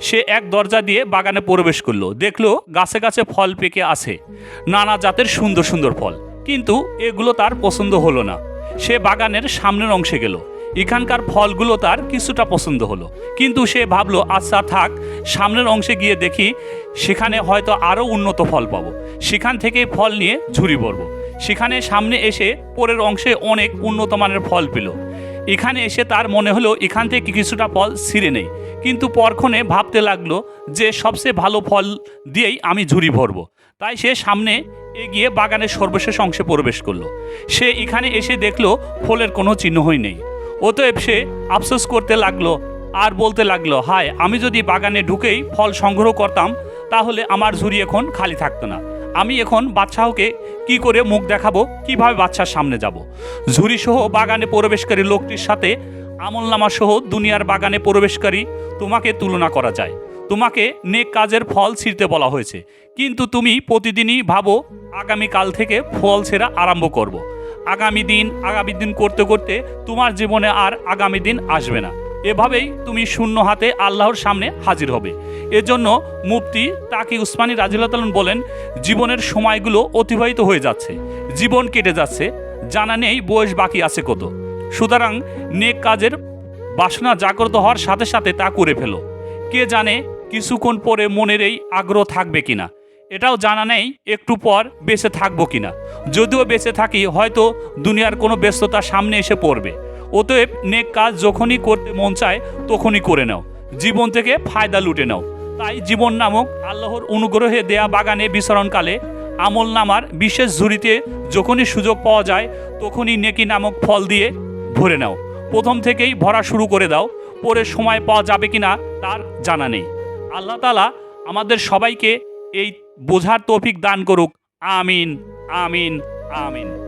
সে এক দরজা দিয়ে বাগানে প্রবেশ করল। দেখল গাছে গাছে ফল পেকে আছে। নানা জাতের সুন্দর সুন্দর ফল। কিন্তু এগুলো তার পছন্দ হলো না। সে বাগানের সামনের অংশে গেল। এখানকার ফলগুলো তার কিছুটা পছন্দ হলো। কিন্তু সে ভাবলো আচ্ছা থাক, সামনের অংশে গিয়ে দেখি সেখানে হয়তো আরও উন্নত ফল পাবো। সেখান থেকে ফল নিয়ে ঝুড়ি ভরবো। সেখানে সামনে এসে পরের অংশে অনেক উন্নত মানের ফল পেল। এখানে এসে তার মনে হলো এখান থেকে কিছুটা ফল ছিঁড়ে নেই। কিন্তু পরক্ষণে ভাবতে লাগল যে সবচেয়ে ভালো ফল দিয়েই আমি ঝুড়ি ভরবো। তাই সে সামনে এগিয়ে বাগানের সর্বশেষ অংশে প্রবেশ করল। সে এখানে এসে দেখল ফলের কোনো চিহ্নই নেই। অতএব সে আফসোস করতে লাগল আর বলতে লাগল, হায়, আমি যদি বাগানে ঢুকেই ফল সংগ্রহ করতাম, তাহলে আমার ঝুড়ি এখন খালি থাকতো না। আমি এখন বাচ্চাকে কি করে মুখ দেখাবো? কীভাবে বাচ্চার সামনে যাব? ঝুড়ি সহ বাগানে প্রবেশকারী লোকটির সাথে আমলনামা সহ দুনিয়ার বাগানে প্রবেশকারী তোমাকে তুলনা করা যায়। তোমাকে নেক কাজের ফল ছিঁড়তে বলা হয়েছে। কিন্তু তুমি প্রতিদিনই ভাবো আগামীকাল থেকে ফল ছেঁড়া আরম্ভ করব। আগামী দিন আগামী দিন করতে করতে তোমার জীবনে আর আগামী দিন আসবে না। এভাবেই তুমি শূন্য হাতে আল্লাহর সামনে হাজির হবে। এজন্য মুফতি তাকি উসমানী রাজিল্লাহ বলেন, জীবনের সময়গুলো অতিবাহিত হয়ে যাচ্ছে, জীবন কেটে যাচ্ছে, জানা নেই বয়স বাকি আছে কত। সুতরাং নেক কাজের বাসনা জাগ্রত হওয়ার সাথে সাথে তা করে ফেলো। কে জানে কিছুক্ষণ পরে মনের এই আগ্রহ থাকবে কিনা। এটাও জানা নেই একটু পর বেঁচে থাকব কিনা। যদিও বেঁচে থাকি, হয়তো দুনিয়ার কোনো ব্যস্ততা সামনে এসে পড়বে। অতএব নেক কাজ যখনই করতে মন চায়, তখনই করে নাও। জীবন থেকে ফায়দা লুটে নাও। তাই জীবন নামক আল্লাহর অনুগ্রহে দেয়া বাগানে বিচরণকালে আমল নামার বিশেষ ঝুড়িতে যখনই সুযোগ পাওয়া যায়, তখনই নেকি নামক ফল দিয়ে ভরে নাও। প্রথম থেকেই ভরা শুরু করে দাও, পরে সময় পাওয়া যাবে কি না তার জানা নেই। আল্লাহ তালা আমাদের সবাইকে এই বোঝার তৌফিক দান করুক। আমিন আমিন আমিন।